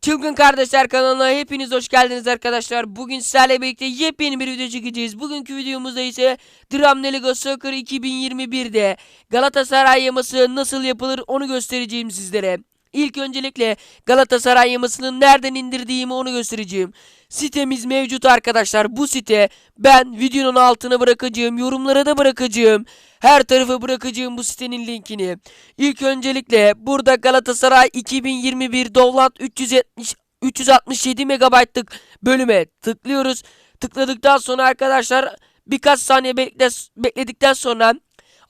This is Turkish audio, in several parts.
Çılgın Kardeşler kanalına hepiniz hoş geldiniz arkadaşlar. Bugün sizlerle birlikte yepyeni bir video çekeceğiz. Bugünkü videomuzda ise Dramne Liga Soccer 2021'de Galatasaray yaması nasıl yapılır onu göstereceğim sizlere. İlk öncelikle Galatasaray yamasını nereden indirdiğimi onu göstereceğim. Sitemiz mevcut arkadaşlar. Bu site ben videonun altına bırakacağım, yorumlara da bırakacağım. Her tarafa bırakacağım bu sitenin linkini. İlk öncelikle burada Galatasaray 2021 download 370 367 megabaytlık bölüme tıklıyoruz. Tıkladıktan sonra arkadaşlar birkaç saniye bekle- bekledikten sonra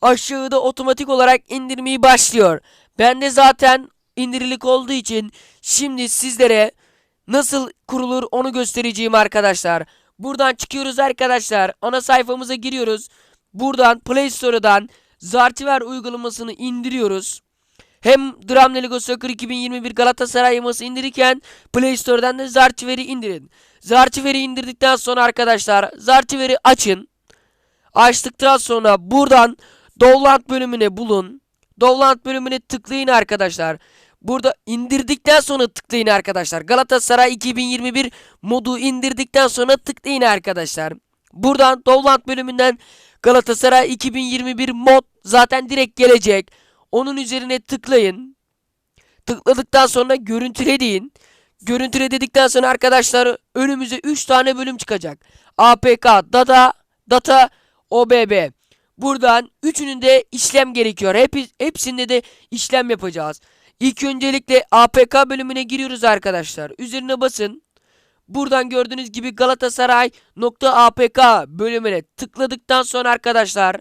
aşağıda otomatik olarak indirmeyi başlıyor. Ben de zaten indirilik olduğu için şimdi sizlere nasıl kurulur onu göstereceğim arkadaşlar. Buradan çıkıyoruz arkadaşlar. Ana sayfamıza giriyoruz. Buradan Play Store'dan Zartiver uygulamasını indiriyoruz. Hem Dramne Liga Soccer 2021 Galatasaray yaması indirirken Play Store'dan da Zartiver'i indirin. Zartiver'i indirdikten sonra arkadaşlar Zartiver'i açın. Açtıktan sonra buradan Download bölümüne bulun. Download bölümüne tıklayın arkadaşlar. Burada indirdikten sonra tıklayın arkadaşlar. Galatasaray 2021 modu indirdikten sonra tıklayın arkadaşlar. Buradan download bölümünden Galatasaray 2021 mod zaten direkt gelecek. Onun üzerine tıklayın. Tıkladıktan sonra görüntüle deyin. Görüntüle dedikten sonra arkadaşlar önümüze 3 tane bölüm çıkacak. APK, data, data, OBB. Buradan üçünün de işlem gerekiyor. Hep, hepsinde de işlem yapacağız. İlk öncelikle APK bölümüne giriyoruz arkadaşlar. Üzerine basın. Buradan gördüğünüz gibi Galatasaray.apk bölümüne tıkladıktan sonra arkadaşlar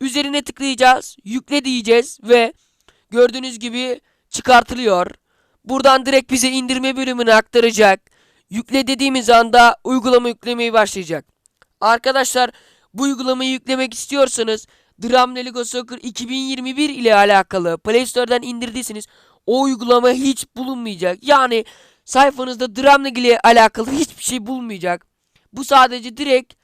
üzerine tıklayacağız. Yükle diyeceğiz ve gördüğünüz gibi çıkartılıyor. Buradan direkt bize indirme bölümünü aktaracak. Yükle dediğimiz anda uygulama yüklemeye başlayacak. Arkadaşlar bu uygulamayı yüklemek istiyorsanız Dramne Liga Soccer 2021 ile alakalı Play Store'dan indirdiyseniz o uygulama hiç bulunmayacak. Yani sayfanızda Dramlig ile alakalı hiçbir şey bulmayacak. Bu sadece direkt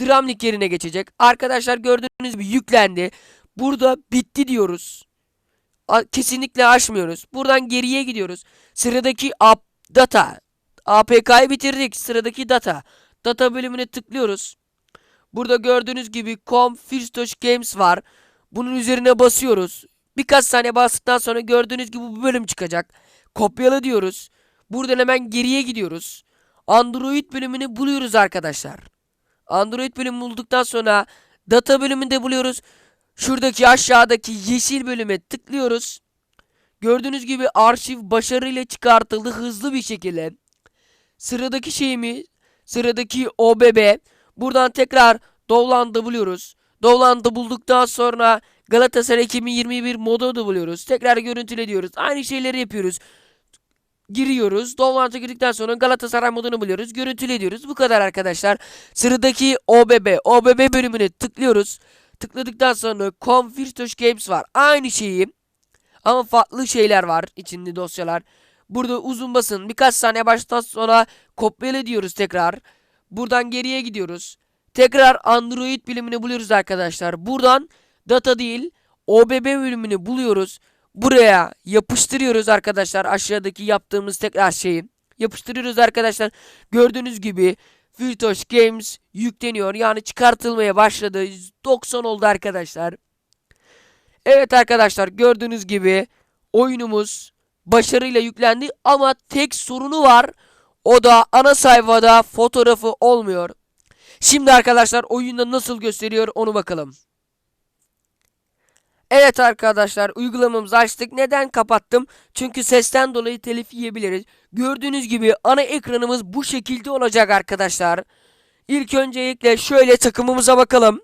Dramlig yerine geçecek. Arkadaşlar gördüğünüz gibi yüklendi. Burada bitti diyoruz. Kesinlikle açmıyoruz. Buradan geriye gidiyoruz. Sıradaki data. APK'yı bitirdik. Sıradaki data. Data bölümüne tıklıyoruz. Burada gördüğünüz gibi com Firstoş Games var. Bunun üzerine basıyoruz. Birkaç saniye bastıktan sonra gördüğünüz gibi bu bölüm çıkacak. Kopyala diyoruz. Buradan hemen geriye gidiyoruz. Android bölümünü buluyoruz arkadaşlar. Android bölümü bulduktan sonra data bölümünde buluyoruz. Şuradaki aşağıdaki yeşil bölüme tıklıyoruz. Gördüğünüz gibi arşiv başarıyla çıkartıldı hızlı bir şekilde. Sıradaki şeyimiz, sıradaki OBB. Buradan tekrar Dovland'ı buluyoruz. Dovland'ı bulduktan sonra Galatasaray 2021 modu da buluyoruz. Tekrar görüntüle diyoruz. Aynı şeyleri yapıyoruz. Giriyoruz. Dovland'a girdikten sonra Galatasaray modunu buluyoruz. Görüntüle diyoruz. Bu kadar arkadaşlar. Sıradaki OBB. OBB bölümüne tıklıyoruz. Tıkladıktan sonra Confirtosh Games var. Aynı şeyi ama farklı şeyler var içinde dosyalar. Burada uzun basın. Birkaç saniye baştan sonra kopyala diyoruz tekrar. Buradan geriye gidiyoruz. Tekrar Android bilimini buluyoruz arkadaşlar. Buradan data değil OBB bölümünü buluyoruz. Buraya yapıştırıyoruz arkadaşlar. Aşağıdaki yaptığımız tekrar şeyi. Yapıştırıyoruz arkadaşlar. Gördüğünüz gibi Virtuos Games yükleniyor. Yani çıkartılmaya başladı. 90 oldu arkadaşlar. Evet arkadaşlar gördüğünüz gibi oyunumuz başarıyla yüklendi ama tek sorunu var. O da ana sayfada fotoğrafı olmuyor. Şimdi arkadaşlar oyunda nasıl gösteriyor onu bakalım. Evet arkadaşlar uygulamamızı açtık. Neden kapattım? Çünkü sesten dolayı telif yiyebiliriz. Gördüğünüz gibi ana ekranımız bu şekilde olacak arkadaşlar. İlk öncelikle şöyle takımımıza bakalım.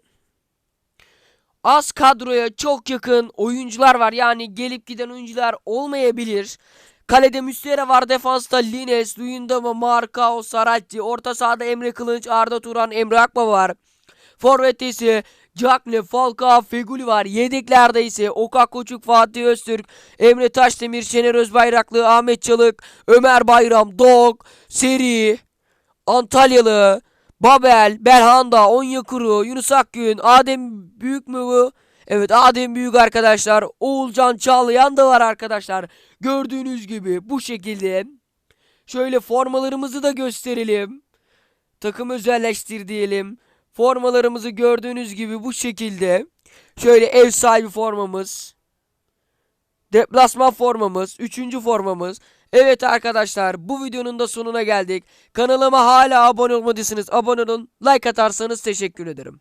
Az kadroya çok yakın oyuncular var. Yani gelip giden oyuncular olmayabilir. Kalede Müslera var. Defansta Lines, Luyendama, Marcao, Saratti. Orta sahada Emre Kılınç, Arda Turan, Emre Akbaba var. Forvet'te ise Cagne, Falcao, Feguli var. Yedeklerde ise Okan Koçuk, Fatih Öztürk, Emre Taşdemir, Şener Özbayraklı, Ahmet Çalık, Ömer Bayram, Dog, Seri, Antalyalı, Babel, Belhanda, Onyekuru, Yunus Akgün, Adem Büyük mü bu? Evet Adem Büyük arkadaşlar. Oğulcan Çağlayan da var arkadaşlar. Gördüğünüz gibi bu şekilde Şöyle formalarımızı da gösterelim. Takım özelleştir diyelim. Formalarımızı gördüğünüz gibi bu şekilde. Şöyle ev sahibi formamız. Deplasman formamız. Üçüncü formamız. Evet arkadaşlar bu videonun da sonuna geldik. Kanalıma hala abone olmadıysanız abone olun. Like atarsanız teşekkür ederim.